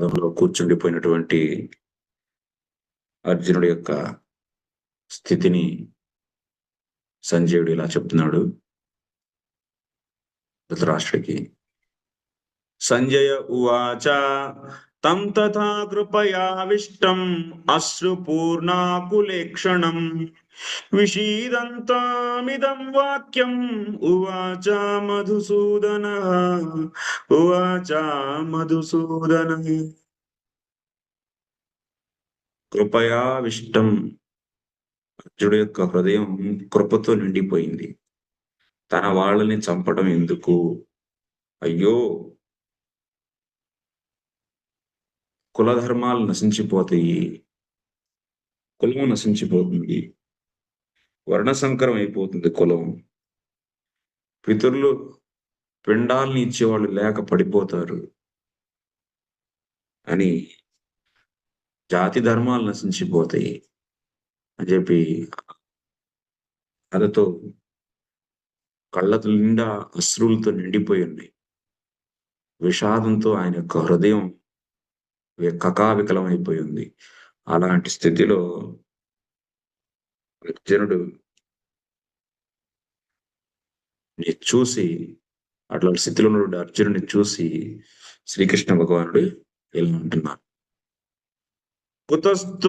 పాదంలో కూర్చుండిపోయినటువంటి అర్జునుడి యొక్క స్థితిని సంజయుడు ఇలా చెప్తున్నాడు. ధృతరాష్ట్రుడికి సంజయ ఉవాచ తం తథా కృపయావిష్టం అశ్రుపూర్ణాకులేక్షణం విషీదంతామిదం వాక్యం ఉవాచ మధుసూదన ఉవాచ మధుసూదన కృపయావిష్టం అర్జుడు యొక్క హృదయం కృపతో నిండిపోయింది. తన వాళ్ళని చంపడం ఎందుకు? అయ్యో! కులధర్మాలు నశించిపోతాయి. కులం నశించిపోతుంది. వర్ణ సంకరం అయిపోతుంది కులం. పితరులు పిండాలని ఇచ్చేవాళ్ళు లేక పడిపోతారు. అని జాతి ధర్మాలు నశించిపోతాయి అని చెప్పి అదతో కళ్ళతో నిండా అశ్రులతో నిండిపోయి ఉన్నాయి. విషాదంతో ఆయన యొక్క హృదయం కకావికలం అయిపోయి ఉంది అలాంటి స్థితిలో అర్జునుడు చూసి అట్లాంటి స్థితిలో ఉన్న అర్జునుడిని చూసి శ్రీకృష్ణ భగవానుడు ఇలా అంటున్నారు కుతస్తు